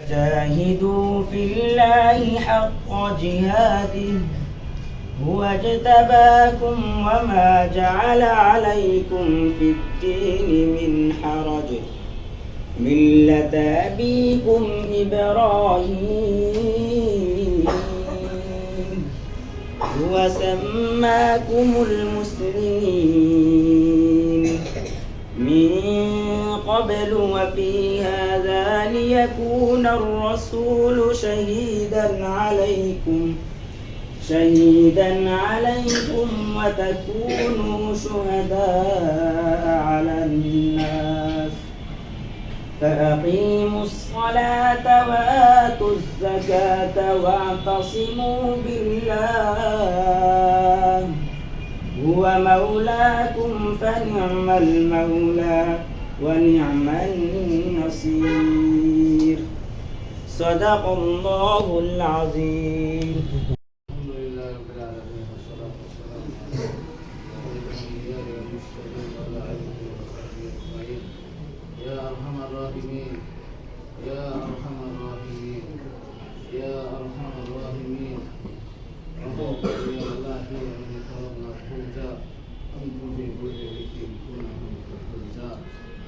جاهدوا في الله حق جهاده هو اجتباكم وما جعل عليكم في الدين من حرج. ملة أبيكم إبراهيم هو سماكم المسلمين. قبل وفي هذا ليكون الرسول شهيدا عليكم. شهيدا عليكم وتكونوا شهداء على الناس. فأقيموا الصلاة وآتوا الزكاة واعتصموا بالله. هو مولاكم فنعم المولى. ونعم النصير صدق الله العظيم الحمد لله رب العالمين والصلاة والسلام على يا أرحم الراحمين يا أرحم الراحمين يا أرحم الراحمين الله من كرمنا كنت أنت في كل كنت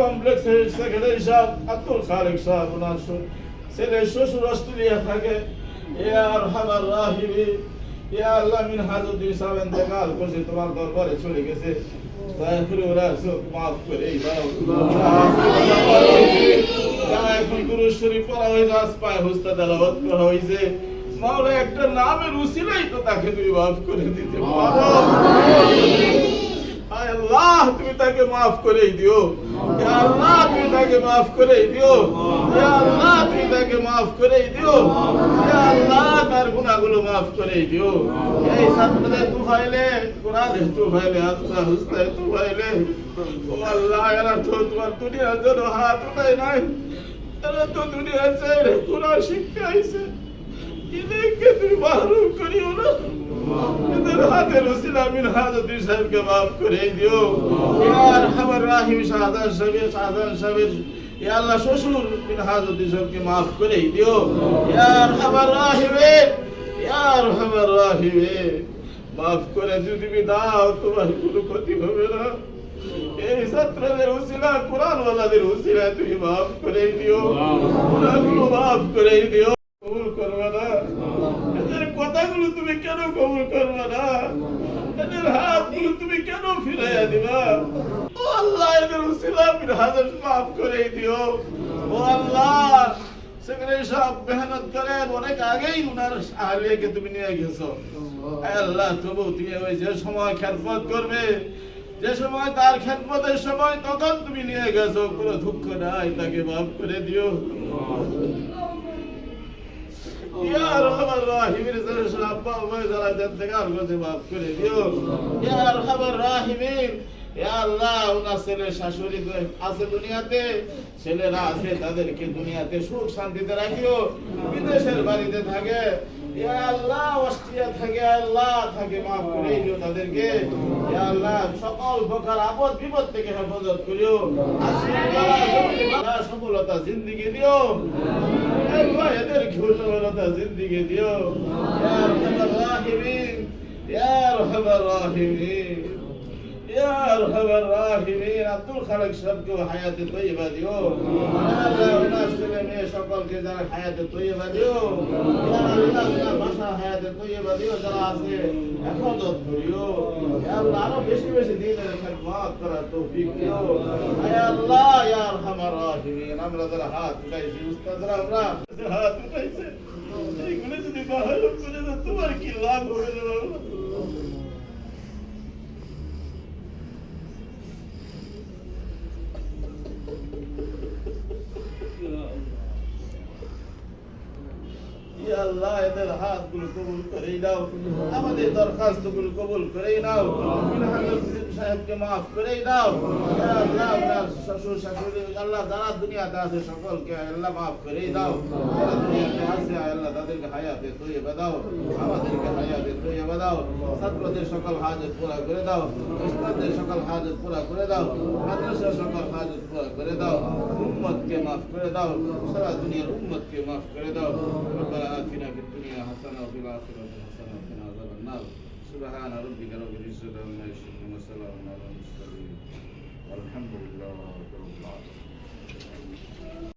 কমপ্লেক্সের সেক্রেটারি সাহেব আব্দুল খালেক সাহেব ওনার ছেলে শ্বশুর অস্ট্রেলিয়া থাকে। রাহিবি। আল্লাহ মিন সাহেব করছে, তোমার দরবারে চলে গেছে। দয়া করে ওরা চোখ মাফ করে এখন গুরু শরীফ পড়া হয়েছে আজ পায় তেলাওয়াত করা হয়েছে, মাওলা একটা নামের উসিলাই তো তাকে তুমি মাফ করে দিতে পারো। আল্লাহ, তুমি তাকে মাফ করে দিও। আল্লাহ তুমি তাকে মাফ করে দিও আল্লাহ তুমি তাকে মাফ করে দিও আল্লাহ তার গুনাহগুলো মাফ করে দিও এই সাতরে তুফাইলে কোরআনে তুফাইলে আল্লাহ হুস্তায় তুফাইলে ও আল্লাহ এরা তো তোমার দুনিয়ার জন্য হাত উঠাই নাই এরা তো দুনিয়ার চাইলে কোরআন শিখতে আইছে করিও আল্লাহ শ্বশুর মিন হাজরত সাহেবকে মাফ করে দিও ইয়ার হামার রাহিমে ইয়ার হামার রাহিমে মাফ করে যদি দাও তোমার কোনো ক্ষতি হবে না এই ছাত্রদের উসিলা কোরআন ওয়ালাদের উসিলা তুমি মাফ করে দিও গুনাহগুলো মাফ করে দিও কবুল করবে না কথাগুলো তুমি কেন কবুল করবে না? এদের হাতগুলো তুমি কেন ফিরাইয়া দিবা? ও আল্লাহ, এদের উসিলা হাজার মাফ করে দিও। ও আল্লাহ, সেখানে সব মেহনত করেন অনেক আগেই উনার আহলিয়াকে তুমি নিয়ে গেছো। আল্লাহ, তবু তুমি ওই যে সময় খেদমত করবে, যে সময় তার খেদমতের সময় তখন তুমি নিয়ে গেছো। কোনো দুঃখ নাই, তাকে মাফ করে দিও। ইয়া রহমান রাহিমের যারা আব্বা আম্মা যারা ইন্তেকাল করেছে মাফ করে দিও। ইয়া রহমান দুনিয়াতে সুখ শান্তিতে রাখিও, বিদেশের বাড়িতে থাকে। আল্লাহ, অস্ট্রিয়া থাকে, আল্লাহ থাকে, মাফ করে দিও তাদেরকে। আল্লাহ, সকল প্রকার আপদ বিপদ থেকে হেফাজত করিও। সফলতা, জিন্দিগি দিও। আল্লাহ এদেরকে সফলতা জিন্দিগি দিও। ইয়া আরহামার রাহিমিন। ইয়া আরহামার রাহিমিন। ইয়া আরহামার রাহিমিন, আব্দুল খালেক সাহেবকে হায়াতে তৈবা দিও। আল্লাহ আরও বেশি বেশি দিনের খেদমত করার তৌফিক দিও। তোমার কি লাভ হবে আল্লাহ এদের হাতগুলো কবুল করে দাও আমাদের দরখাস্তগুলো কবুল করে দাও মিনহাজুল সাহেবকে মাফ করে দাও ইয়া আল্লাহ আপনার শ্বশুর শাশুড়ি আল্লাহ যারা দুনিয়াতে আছে সকলকে আল্লাহ মাফ করে দাও যারা দুনিয়াতে আছে আল্লাহ তাদেরকে হায়াতে তৈবা দাও আমাদেরকে হায়াতে তৈবা দাও ছাত্রদের সকল হাজত পুরা করে দাও উস্তাদদের সকল হাজত পুরা করে দাও মাদ্রাসার সকল হাজত পুরা করে দাও উম্মতকে মাফ করে দাও সারা দুনিয়ার উম্মতকে মাফ করে দাও ربنا سبحان ربك رب العزة عما يصفون وسلام على المرسلين والحمد لله رب العالمين.